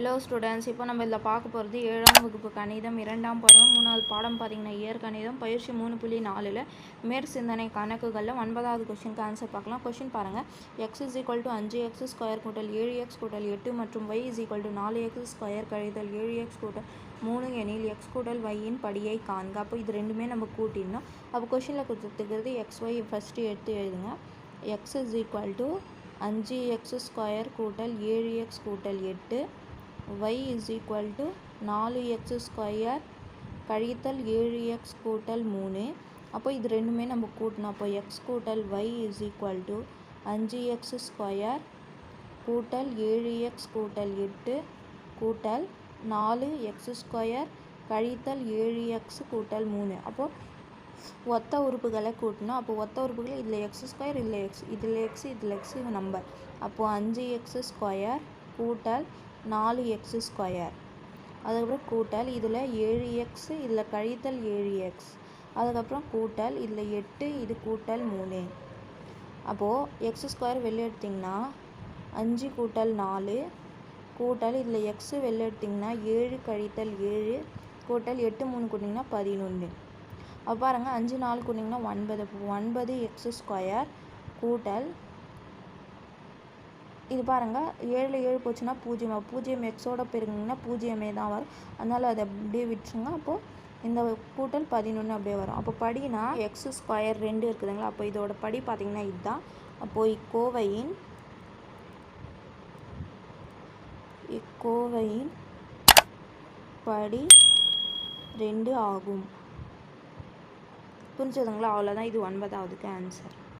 Hello students இப்போ நம்ம இதில் பார்க்க போகிறது ஏழாம் வகுப்பு கணிதம் இரண்டாம் பருவம் மூணாவது பாடம் பார்த்தீங்கன்னா இயற்கணிதம் பயிற்சி மூணு புள்ளி நாலில் மேற்சிந்தனை கணக்குகளில் ஒன்பதாவது கொஷினுக்கு ஆன்சர் பார்க்கலாம். கொஷின் பாருங்கள் எக்ஸ் இஸ் ஈக்குவல் டு அஞ்சு எக்ஸ் ஸ்கொயர் கூட்டல் ஏழு எக்ஸ் கூட்டல் எட்டு மற்றும் ஒய் இஸ் ஈக்குவல் டு நாலு எக்ஸ் ஸ்கொயர் கழித்தல் ஏழு எக்ஸ் கூட்டல் மூணு எனில் எக்ஸ் கூட்டல் ஒய்யின் படியை காண்க. அப்போ இது ரெண்டுமே நம்ம கூட்டிடணும். அப்போ கொஷினில் கொடுத்துருக்கிறது எக்ஸ் ஒய் ஃபஸ்ட்டு எடுத்து எழுதுங்க. எக்ஸ் இஸ் ஈக்குவல் டு அஞ்சு எக்ஸ் ஸ்கொயர் கூட்டல் ஏழு எக்ஸ் கூட்டல் எட்டு y இஸ் ஈக்குவல் டு நாலு எக்ஸ் ஸ்கொயர் கழித்தல் ஏழு எக்ஸ் கூட்டல் மூணு. அப்போ இது ரெண்டுமே நம்ம கூட்டணும் அப்போ எக்ஸ் கூட்டல் ஒய் இஸ் ஈக்குவல் டு அஞ்சு எக்ஸ் ஸ்கொயர் கூட்டல் ஏழு எக்ஸ் கூட்டல் எட்டு கூட்டல் நாலு எக்ஸ் ஸ்கொயர் கழித்தல் ஏழு எக்ஸ் கூட்டல் மூணு. அப்போது ஒத்த உறுப்புகளை கூட்டணும் அப்போ ஒத்த உறுப்புகள் இதில் எக்ஸ் ஸ்கொயர் இதில் எக்ஸ் இதில் எக்ஸ் இதில் எக்ஸ் நம்பர் அப்போது அஞ்சு எக்ஸ் ஸ்கொயர் கூட்டல் நாலு எக்ஸு ஸ்கொயர் அதுக்கப்புறம் கூட்டல் இதில் ஏழு எக்ஸ் இதில் கழித்தல் ஏழு எக்ஸ் அதுக்கப்புறம் கூட்டல் இதில் எட்டு இது கூட்டல் மூணு. அப்போது எக்ஸ் ஸ்கொயர் வெளில எடுத்திங்கன்னா அஞ்சு கூட்டல் நாலு. கூட்டல் இதில் எக்ஸு வெளில எடுத்திங்கன்னா ஏழு கழித்தல் ஏழு. கூட்டல் எட்டு மூணு கூட்டிங்கன்னா பதினொன்று அப்போ பாருங்கள் அஞ்சு நாலு கூட்டிங்கன்னா ஒன்பது. ஒன்பது எக்ஸ் ஸ்கொயர் கூட்டல் இது பாருங்கள் ஏழில் ஏழு போச்சுன்னா பூஜ்ஜியம். பூஜ்ஜியம் எக்ஸோட பெருங்கிங்கன்னா பூஜ்ஜியமே தான் வரும். அதனால் அதை அப்படியே விட்டுருங்க. அப்போது இந்த கூட்டல் பதினொன்று அப்படியே வரும். அப்போ படினா எக்ஸ் ஸ்கொயர் ரெண்டு இருக்குதுங்களா அப்போ இதோட படி பார்த்திங்கன்னா இதுதான். அப்போது இக்கோவையின் இக்கோவையின் படி ரெண்டு ஆகும். புரிஞ்சதுங்களா? அவ்வளோதான் இது ஒன்பதாவதுக்கு ஆன்சர்